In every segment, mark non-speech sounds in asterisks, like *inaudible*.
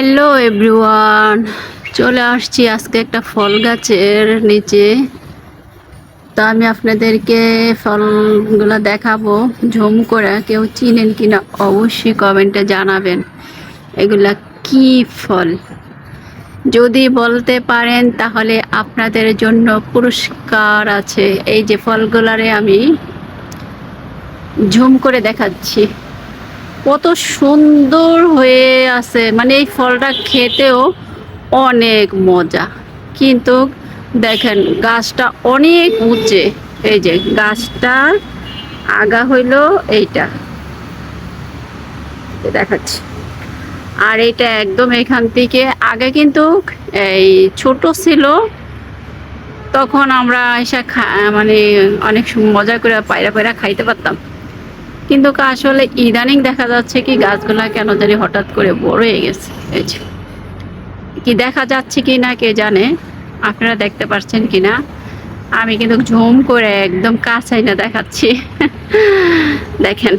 Hello everyone চলে আসছি আজকে একটা ফল গাছের নিচে। তো আমি আপনাদেরকে ফলগুলো দেখাবো, ঝুম করে। কেউ চিনেন কিনা অবশ্যই কমেন্টে জানাবেন। এগুলা কি ফল? যদি বলতে পারেন, তাহলে আপনাদের জন্য পুরস্কার আছে। এই যে ফলগুলারে আমি ঝুম করে দেখাচ্ছি। কত সুন্দর হয়ে আছে। মানে এই ফলটা খেতেও অনেক মজা। কিন্তু দেখেন, গাছটা অনেক উঁচে। এই যে গাছটা আগা হইল এইটা। দেখাচ্ছি। আর এটা একদম এখান থেকে আগে কিন্তু এই ছোট ছিল। তখন আমরা এসে মানে অনেক মজা করে পায়রা পায়রা খাইতে পারতাম। কিন্তু আসলে ইদানিং দেখা যাচ্ছে কি গাছগুলা কেন জানি হঠাৎ করে বড় হয়ে গেছে। এই যে, কি দেখা যাচ্ছে কি না কে জানে, আপনারা দেখতে পাচ্ছেন কি না? আমি কিন্তু ঝুম করে একদম কাছাই না দেখাচ্ছি। *laughs* দেখেন,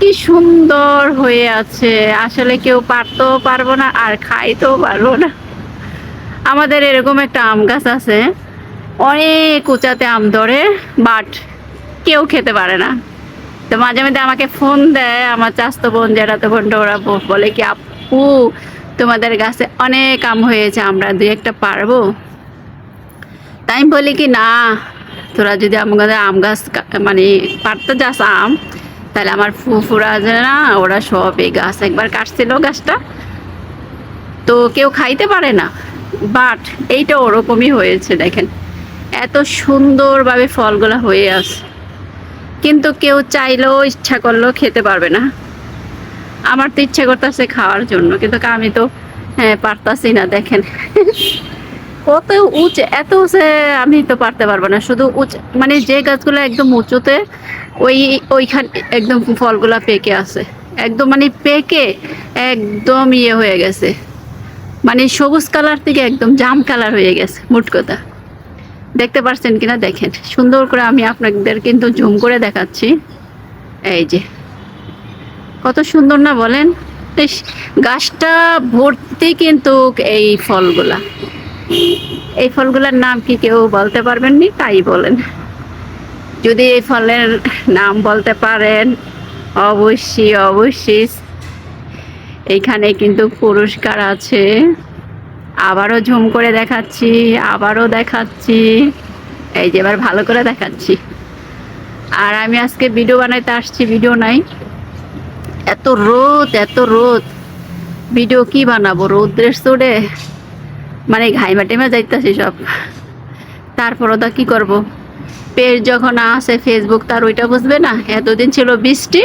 কি সুন্দর হয়ে আছে। আসলে কেউ পারতেও পারব না আর খাইতেও পারব না। আমাদের এরকম একটা আম গাছ আছে। অনেক উঁচাতে আম ধরে বাট কেউ খেতে পারে না। তো মাঝে মাঝে আমাকে ফোন দেয়, আমার চাস্তো বোন, জেঠাতো বোনটা ওরা বলে কি, আপু, তোমাদের গাছে অনেক আম হয়েছে, আমরা দুই একটা পারব? তাই বলি কি, না, তোরা যদি আমাদের আম গাছ মানে পারতে যাস আম, তাহলে আমার ফুফুরা আছে না, ওরা সব এই গাছ একবার কাটছিল গাছটা। তো কেউ খাইতে পারে না বাট এইটা ওরকমই হয়েছে, দেখেন। এত সুন্দরভাবে ফলগুলো হয়ে আছে। কিন্তু কেউ চাইলেও ইচ্ছা করলেও খেতে পারবে না। আমার তো ইচ্ছা করতেছে খাওয়ার জন্য, কিন্তু আমি তো হ্যাঁ পারতাছি না, দেখেন। কত উঁচু, এত উঁচে আমি তো পারতে পারব না, শুধু উঁচু মানে যে গাছগুলো একদম উঁচুতে, ওই, ওইখান, একদম ফলগুলা পেকে আছে। একদম মানে পেকে একদম ইয়ে হয়ে গেছে। মানে সবুজ কালার থেকে একদম জাম কালার হয়ে গেছে, মোট কথা। দেখতে পাচ্ছেন কিনা দেখেন। সুন্দর করে আমি আপনাদের কিন্তু জুম করে দেখাচ্ছি। এই যে। কত সুন্দর না বলেন? গাছটা ভর্তি কিন্তু এই ফলগুলা। এই ফলগুলার নাম কি কেউ বলতে পারবেন নি? তাই বলেন। যদি এই ফলের নাম বলতে পারেন, অবশ্যই অবশ্যই। এইখানে কিন্তু পুরস্কার আছে। আবারও ঝুম করে দেখাচ্ছি, আবারও দেখাচ্ছি। এই যে এবার ভালো করে দেখাচ্ছি। আর আমি আজকে ভিডিও বানাইতে আসছি, ভিডিও নাই। এত রোদ এত রোদ। ভিডিও কি বানাবো, রোদ্রের সোডে মানে ঘাইমা টেমা যাইতেছি সব। তারপরও তা কী করব? পেজ যখন আসে ফেসবুক তার ওইটা বুঝবে না? এতদিন ছিল বৃষ্টি,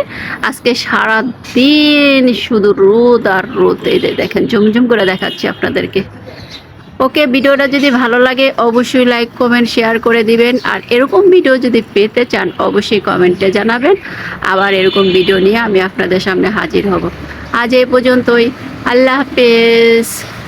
আজকে সারা দিন শুধু রোদ আর রোদ। এই দেখেন, ঝুমঝুম করে দেখাচ্ছি আপনাদেরকে। ওকে, ভিডিওটা যদি ভালো লাগে অবশ্যই লাইক কমেন্ট শেয়ার করে দিবেন। আর এরকম ভিডিও যদি পেতে চান, অবশ্যই কমেন্টে জানাবেন। আবার এরকম ভিডিও নিয়ে আমি আপনাদের সামনে হাজির হব। আজ এই পর্যন্তই। আল্লাহ হাফেজ।